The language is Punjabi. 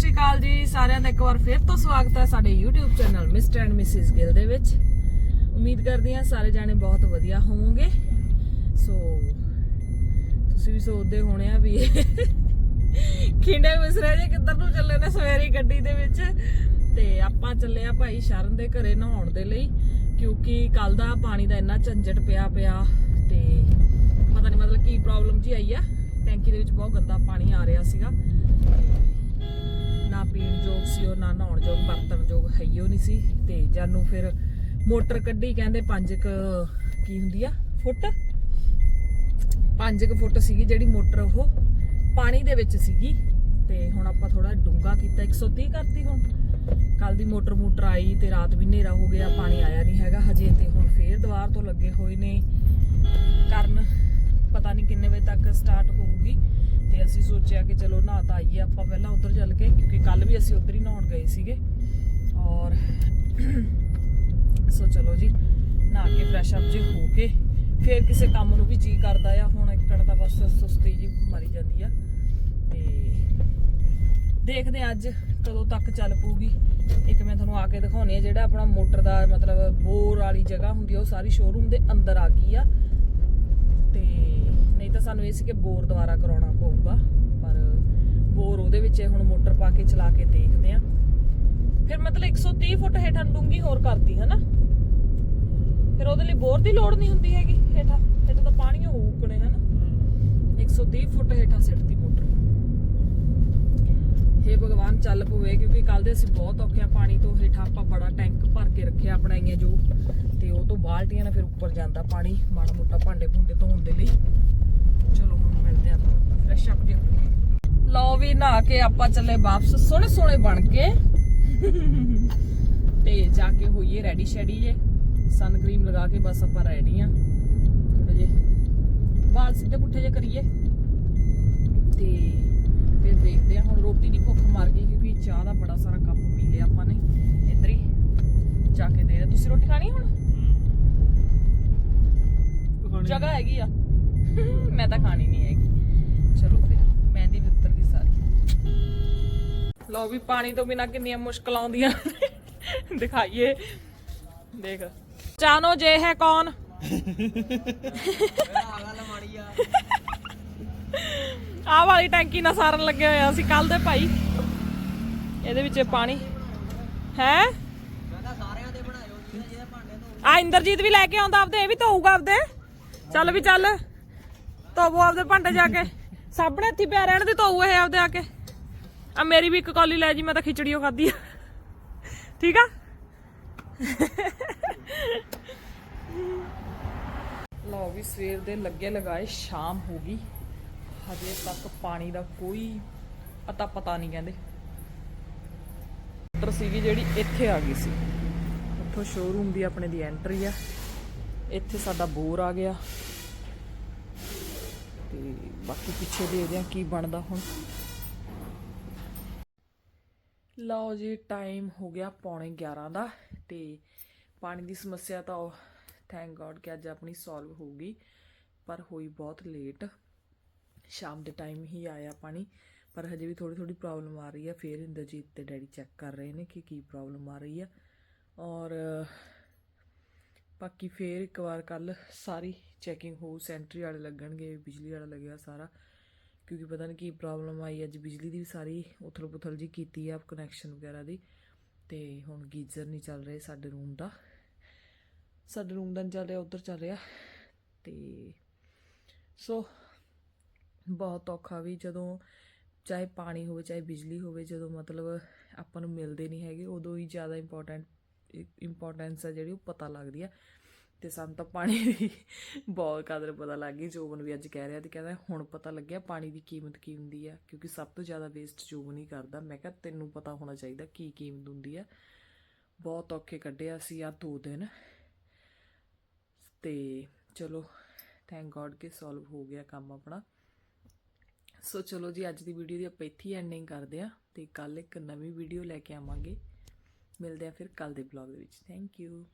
ਸ਼੍ਰੀ ਅਕਾਲ ਜੀ, ਸਾਰਿਆਂ ਦਾ ਇੱਕ ਵਾਰ ਫਿਰ ਤੋਂ ਸਵਾਗਤ ਹੈ ਸਾਡੇ YouTube channel mister and Mrs Gill ਦੇ ਵਿੱਚ। ਉਮੀਦ ਕਰਦੀ ਹਾਂ ਸਾਰੇ ਜਾਣੇ ਬਹੁਤ ਵਧੀਆ ਹੋਵੋਗੇ। ਸੋ ਤੁਸੀਂ ਵੀ ਸੋਚਦੇ ਹੋਣੇ ਆ ਵੀ ਖਿੰਡੇ ਵਿਸਰੇ ਜੇ ਕਿੱਧਰ ਨੂੰ ਚੱਲੇ ਨੇ ਸਵੇਰੇ ਗੱਡੀ ਦੇ ਵਿੱਚ। ਤੇ ਆਪਾਂ ਚੱਲੇ ਆ ਭਾਈ ਸ਼ਰਨ ਦੇ ਘਰੇ ਨਹਾਉਣ ਦੇ ਲਈ, ਕਿਉਂਕਿ ਕੱਲ ਦਾ ਪਾਣੀ ਦਾ ਇੰਨਾ ਝੰਜਟ ਪਿਆ ਪਿਆ ਤੇ ਪਤਾ ਨਹੀਂ ਮਤਲਬ ਕੀ ਪ੍ਰੋਬਲਮ ਜੀ ਆਈ ਆ। ਟੈਂਕੀ ਦੇ ਵਿੱਚ ਬਹੁਤ ਗੰਦਾ ਪਾਣੀ ਆ ਰਿਹਾ ਸੀਗਾ। ਸੀ ਉਹ ਨਾ ਨਹਾਉਣ ਯੋਗ ਵਰਤਣ ਯੋਗ ਹੈ ਹੀ ਉਹ ਨਹੀਂ ਸੀ, ਤੇ ਜਾਨੂੰ ਫਿਰ ਮੋਟਰ ਕੱਢੀ ਕਹਿੰਦੇ 5 ਕ ਕੀ ਹੁੰਦੀ ਆ, ਫੁੱਟ? 5 ਕ ਫੁੱਟ ਸੀਗੀ ਜਿਹੜੀ ਮੋਟਰ ਉਹ, ਪਾਣੀ ਦੇ ਵਿੱਚ ਸੀਗੀ, ਤੇ ਹੁਣ ਆਪਾਂ ਥੋੜਾ ਡੂੰਗਾ ਕੀਤਾ 130 ਕਰਤੀ ਹੁਣ। ਕੱਲ ਦੀ ਮੋਟਰ ਮੋਟਰ ਆਈ ਤੇ ਰਾਤ ਵੀ ਹਨੇਰਾ ਹੋ ਗਿਆ, ਪਾਣੀ ਆਇਆ ਨਹੀਂ ਹੈਗਾ, ਹਜੇ ਤੇ ਹੁਣ ਫੇਰ ਦੁਬਾਰ ਤੋਂ ਲੱਗੇ ਹੋਏ ਨੇ। ਕਰਨ ਪਤਾ ਨਹੀਂ ਕਿੰਨੇ ਵਜੇ ਤੱਕ ਸਟਾਰਟ ਹੋਊਗੀ, ਤੇ ਅਸੀਂ ਸੋਚਿਆ ਕਿ ਚਲੋ ਨਹਾ ਤਾਂ ਆਈਏ ਆਪਾਂ ਪਹਿਲਾਂ ਉਧਰ ਚੱਲ ਕੇ ਕਿਉਂਕਿ ਕੱਲ ਵੀ ਅਸੀਂ ਉਧਰ ਹੀ ਨਹਾਉਣ ਗਏ ਸੀਗੇ ਔਰ ਸੋ ਚਲੋ ਜੀ, ਨਹਾ ਕੇ ਫਰੈਸ਼ ਅਪ ਜੇ ਹੋ ਕੇ ਫਿਰ ਕਿਸੇ ਕੰਮ ਨੂੰ ਵੀ ਜੀ ਕਰਦਾ ਆ। ਹੁਣ ਇੱਕਣ ਤਾਂ ਬਸ ਸੁਸਤੀ ਜੀ ਮਰੀ ਜਾਂਦੀ ਆ ਤੇ ਦੇਖਦੇ ਹਾਂ ਅੱਜ ਕਦੋਂ ਤੱਕ ਚੱਲ ਪਊਗੀ। ਇੱਕ ਮੈਂ ਤੁਹਾਨੂੰ ਆ ਕੇ ਦਿਖਾਉਣੀ ਆ, ਜਿਹੜਾ ਆਪਣਾ ਮੋਟਰ ਦਾ ਮਤਲਬ ਬੋਰ ਵਾਲੀ ਜਗ੍ਹਾ ਹੁੰਦੀ ਆ, ਉਹ ਸਾਰੀ ਸ਼ੋਰੂਮ ਦੇ ਅੰਦਰ ਆ ਗਈ ਆ। ਤੇ ਨਹੀਂ ਤਾਂ ਸਾਨੂੰ ਇਹ ਸੀ ਕਿ ਬੋਰ ਦੁਆਰਾ ਕਰਾਉਣਾ ਪਊਗਾ। ਉਹਦੇ ਵਿੱਚ ਹੁਣ ਮੋਟਰ ਪਾ ਕੇ ਚਲਾ ਕੇ ਦੇਖਦੇ ਆ। ਫਿਰ ਮਤਲਬ 130 ਫੁੱਟ ਹੇਠਾਂ ਡੂੰਗੀ ਹੋਰ ਕਰਤੀ ਹੈ ਫਿਰ ਉਹਦੇ ਲਈ ਬੋਰ ਦੀ ਲੋੜ ਨਹੀਂ ਹੁੰਦੀ ਹੈਗੀ ਹੇਠਾਂ। ਹੇਠਾਂ ਤਾਂ ਪਾਣੀ ਹੋਊਕਣੇ ਹੈ ਨਾ 130 ਫੁੱਟ ਹੇਠਾਂ ਸਿੱਟਦੀ ਮੋਟਰ। ਹੇ ਭਗਵਾਨ, ਚੱਲ ਪਵੇ, ਕਿਉਂਕਿ ਕੱਲ ਦੇ ਅਸੀਂ ਬਹੁਤ ਔਖੇ ਪਾਣੀ ਤੋਂ ਹੇਠਾਂ ਆਪਾਂ ਬੜਾ ਟੈਂਕ ਭਰ ਕੇ ਰੱਖਿਆ ਬਣਾਈਆਂ ਜੋ। ਤੇ ਉਹ ਤੋਂ ਬਾਲਟੀਆਂ ਨਾਲ ਫਿਰ ਉੱਪਰ ਜਾਂਦਾ ਪਾਣੀ, ਮਾੜਾ ਮੋਟਾ ਭਾਂਡੇ ਭੁੰਡੇ ਧੋਣ ਦੇ ਲਈ। ਚਲੋ, ਹੁਣ ਮਿਲਦੇ ਆ ਤੁਹਾਨੂੰ ਫਰੈਸ਼ ਅਪ ਜੀ ਵੀ ਨਹਾ ਕੇ ਆਪਾਂ ਚੱਲੇ ਵਾਪਸ ਸੋਹਣੇ ਸੋਹਣੇ ਬਣ ਕੇ। ਤੇ ਜਾ ਕੇ ਹੋਈਏ ਰੈਡੀ ਸ਼ੈਡੀ ਜੇ। ਸਨ ਕਰੀਮ ਲਗਾ ਕੇ ਬਸ ਆਪਾਂ ਰੈਡੀ ਆ। ਥੋੜੇ ਜੇ ਵਾਲ ਸਿੱਧੇ ਪੁੱਠੇ ਜੇ ਕਰੀਏ। ਤੇ ਫਿਰ ਦੇਖਦੇ ਆ ਹੁਣ ਰੋਟੀ ਦੀ ਭੁੱਖ ਮਰ ਗਈ ਕਿਉਂਕਿ ਚਾਹ ਦਾ ਬੜਾ ਸਾਰਾ ਕੱਪ ਪੀ ਲਿਆ ਆਪਾਂ ਨੇ। ਇੱਧਰ ਹੀ ਜਾ ਕੇ ਦੇ ਦੇ ਤੁਸੀਂ ਰੋਟੀ ਖਾਣੀ ਹੁਣ? ਜਗ੍ਹਾ ਹੈਗੀ ਆ। ਮੈਂ ਤਾਂ ਖਾਣੀ ਨਹੀਂ ਹੈਗੀ। ਚਲੋ ਫਿਰ। ਲਓ ਵੀ ਪਾਣੀ ਤੋਂ ਬਿਨਾ ਕਿੰਨੀਆਂ ਮੁਸ਼ਕਲਾਂ ਆਉਂਦੀਆਂ ਦਿਖਾਈਏ। ਦੇਖ। ਜਾਨੋ ਜੇ ਹੈ ਕੌਣ। ਆ ਵਾਲੀ ਟੈਂਕੀ ਨਾਲ ਸਾਰਨ ਲੱਗੇ ਹੋਇਆ ਆ ਅਸੀਂ ਕੱਲ ਦੇ ਭਾਈ। ਇਹਦੇ ਵਿੱਚ ਪਾਣੀ। ਹੈ? ਆ ਇੰਦਰਜੀਤ ਵੀ ਲੈ ਕੇ ਆਉਂਦਾ ਆਪਦੇ, ਇਹ ਵੀ ਧੋਊਗਾ ਆਪਦੇ। ਚੱਲ ਵੀ ਚੱਲ। ਧੋਵੋ ਆਪਦੇ ਭਾਂਡੇ ਜਾ ਕੇ। ਸਾਬਣੇ ਹੱਥੀ ਪਿਆ ਰਹਿਣ ਦੇ, ਧੋਊ ਇਹ ਆਪਦੇ ਆ ਕੇ। ਆ ਮੇਰੀ ਵੀ ਇੱਕ ਕੌਲੀ ਲੈ ਜੀ, ਮੈਂ ਤਾਂ ਖਿਚੜੀਓ ਖਾਧੀ ਆ। ਠੀਕ ਆ? ਲਓ ਵੀ ਸਵੇਰ ਦੇ ਲੱਗੇ ਲਗਾਏ, ਸ਼ਾਮ ਹੋ ਗਈ। ਹਜੇ ਤੱਕ ਪਾਣੀ ਦਾ ਕੋਈ ਪਤਾ ਪਤਾ ਨਹੀਂ ਕਹਿੰਦੇ। ਮੋਟਰ ਸੀਗੀ ਜਿਹੜੀ ਇੱਥੇ ਆ ਗਈ ਸੀ। ਉੱਥੋਂ ਸ਼ੋਰੂਮ ਦੀ ਆਪਣੇ ਦੀ ਐਂਟਰੀ ਆ। ਇੱਥੇ ਸਾਡਾ ਬੋਰ ਆ ਗਿਆ। ਤੇ ਬਾਕੀ ਪਿੱਛੇ ਦੇਖਦੇ ਆ ਕੀ ਬਣਦਾ ਹੁਣ। ਲਓ ਜੀ ਟਾਈਮ ਹੋ ਗਿਆ ਪੌਣੇ 11 ਦਾ ਤੇ ਪਾਣੀ ਦੀ ਸਮੱਸਿਆ ਤਾਂ ਥੈਂਕ ਗੋਡ ਕਿ ਅੱਜ ਆਪਣੀ ਸੋਲਵ ਹੋ ਗਈ, ਪਰ ਹੋਈ ਬਹੁਤ ਲੇਟ ਸ਼ਾਮ ਦੇ ਟਾਈਮ ਹੀ ਆਇਆ ਪਾਣੀ, ਪਰ ਹਜੇ ਵੀ ਥੋੜੀ ਥੋੜੀ ਪ੍ਰੋਬਲਮ ਆ ਰਹੀ ਹੈ ਫਿਰ ਇੰਦਰਜੀਤ ਤੇ ਡੈਡੀ ਚੈੱਕ ਕਰ ਰਹੇ ਨੇ ਕਿ ਕੀ ਪ੍ਰੋਬਲਮ ਆ ਰਹੀ ਹੈ ਔਰ ਬਾਕੀ ਫੇਰ ਇੱਕ ਵਾਰ ਕੱਲ ਸਾਰੀ ਚੈਕਿੰਗ ਹੋ, ਸੈਂਟਰੀ ਵਾਲੇ ਲੱਗਣਗੇ, ਬਿਜਲੀ ਵਾਲਾ ਲੱਗਿਆ ਸਾਰਾ। ਕਿਉਂਕਿ ਪਤਾ ਨਹੀਂ ਕੀ ਪ੍ਰੋਬਲਮ ਆਈ, ਅੱਜ ਬਿਜਲੀ ਦੀ ਵੀ ਸਾਰੀ ਉਥਲ ਪੁਥਲ ਜੀ ਕੀਤੀ ਆ ਕਨੈਕਸ਼ਨ ਵਗੈਰਾ ਦੀ। ਤੇ ਹੁਣ ਗੀਜ਼ਰ ਨਹੀਂ ਚੱਲ ਰਿਹਾ ਸਾਡੇ ਰੂਮ ਦਾ। ਸਾਡੇ ਰੂਮ ਦਾ ਨਹੀਂ ਚੱਲ ਰਿਹਾ, ਉਧਰ ਚੱਲ ਰਿਹਾ। ਤੇ ਸੋ ਬਹੁਤ ਔਖਾ ਵੀ ਜਦੋਂ ਚਾਹੇ ਪਾਣੀ ਹੋਵੇ, ਚਾਹੇ ਬਿਜਲੀ ਹੋਵੇ, ਜਦੋਂ ਮਤਲਬ ਆਪਾਂ ਨੂੰ ਮਿਲਦੇ ਨਹੀਂ ਹੈਗੇ, ਉਦੋਂ ਹੀ ਜ਼ਿਆਦਾ ਇੰਪੋਰਟੈਂਟ ਇੰਪੋਰਟੈਂਸ ਆ ਜਿਹੜੀ ਉਹ ਪਤਾ ਲੱਗਦੀ ਆ। ਤੇ ਸਾਨੂੰ ਤਾਂ ਪਾਣੀ ਦੀ ਬਹੁਤ ਕਦਰ ਪਤਾ ਲੱਗ ਗਈ। ਜੋਬਨ ਵੀ ਅੱਜ ਕਹਿ ਰਿਹਾ ਤੇ ਕਹਿੰਦਾ ਹੁਣ ਪਤਾ ਲੱਗਿਆ ਪਾਣੀ ਦੀ ਕੀਮਤ ਕੀ ਹੁੰਦੀ ਆ, ਕਿਉਂਕਿ ਸਭ ਤੋਂ ਜ਼ਿਆਦਾ ਵੇਸਟ ਜੋਬਨ ਹੀ ਕਰਦਾ। ਮੈਂ ਕਿਹਾ ਤੈਨੂੰ ਪਤਾ ਹੋਣਾ ਚਾਹੀਦਾ ਕੀ ਕੀਮਤ ਹੁੰਦੀ ਆ। ਬਹੁਤ ਔਖੇ ਕੱਢਿਆ ਸੀ ਆ ਦੋ ਦਿਨ। ਤੇ ਚਲੋ ਥੈਂਕ ਗੋਡ ਕਿ ਸੋਲਵ ਹੋ ਗਿਆ ਕੰਮ ਆਪਣਾ। ਸੋ ਚਲੋ ਜੀ, ਅੱਜ ਦੀ ਵੀਡੀਓ ਦੀ ਆਪਾਂ ਇੱਥੇ ਐਂਡਿੰਗ ਕਰਦੇ ਆ ਤੇ ਕੱਲ ਇੱਕ ਨਵੀਂ ਵੀਡੀਓ ਲੈ ਕੇ ਆਵਾਂਗੇ। ਮਿਲਦੇ ਆ ਫਿਰ ਕੱਲ ਦੇ ਵਲੌਗ ਦੇ ਵਿੱਚ। Thank you